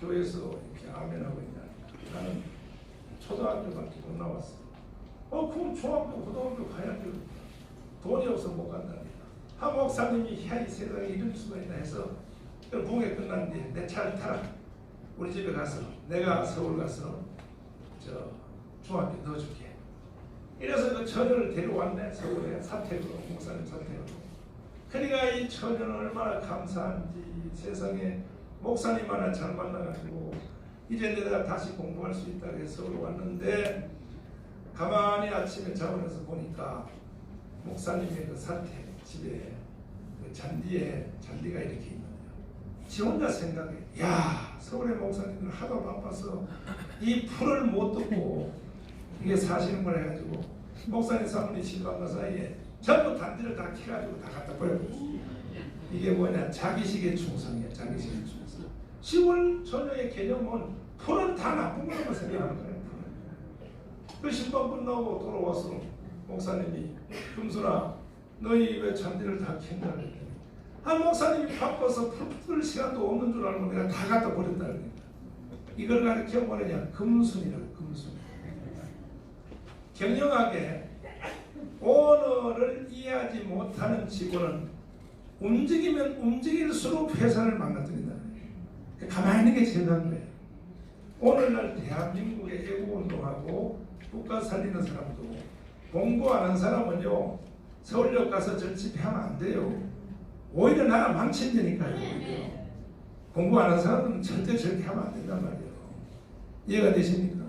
교회에서 이렇게 아멘하고 있냐. 나는 초등학교밖에 못 나왔어. 어, 그럼 중학교, 고등학교 가야죠. 돈이 없어 못 간답니다. 한 목사님이 야, 이 세상에 이럴 수가 있나 해서 그 공회 끝난 뒤에 내 차를 타라. 우리 집에 가서 내가 서울 가서 저 중학교 넣어줄게. 이래서 그 처녀를 데려왔네 서울에 사택으로 목사님 사택으로. 그러니까 이 처녀는 얼마나 감사한지 세상에 목사님 하나 잘 만나가지고 이제 내가 다시 공부할 수 있다 해서 왔는데 가만히 아침에 자원에서 보니까 목사님의 그 사택 집에 그 잔디에 잔디가 이렇게 있는 거예요. 지 혼자 생각해. 야 서울의 목사님들 하도 바빠서 이 풀을 못 듣고 이게 사시는 걸 해가지고 목사님 사모님 신방과 사이에 전부 단지를 다 캐가지고 다 갖다 버려버렸어요. 이게 뭐냐 자기식의 충성이야 자기식의 충성. 시골 처녀의 개념은 풀은 다 나쁜 거라고 생각하는 거예요. 그 신방 끝나고 돌아와서 목사님이 금순아 너희 왜 잔디를 다 캔다 아 목사님이 바빠서 풀 시간도 없는 줄 알고 내가 다 갖다 버렸다 이걸 가르쳐 뭐냐 금순이라고 금순 경영하게 오너를 이해하지 못하는 직원은 움직이면 움직일수록 회사를 망가뜨린다. 가만히 있는 게 나은 거예요. 오늘날 대한민국의 애국운동하고 국가 살리는 사람도 공부 안 한 사람은요 서울역 가서 저 집회하면 안 돼요. 오히려 나라 망친다니까요. 오히려. 공부 안 한 사람은 절대 저렇게 하면 안 된단 말이에요. 이해가 되십니까?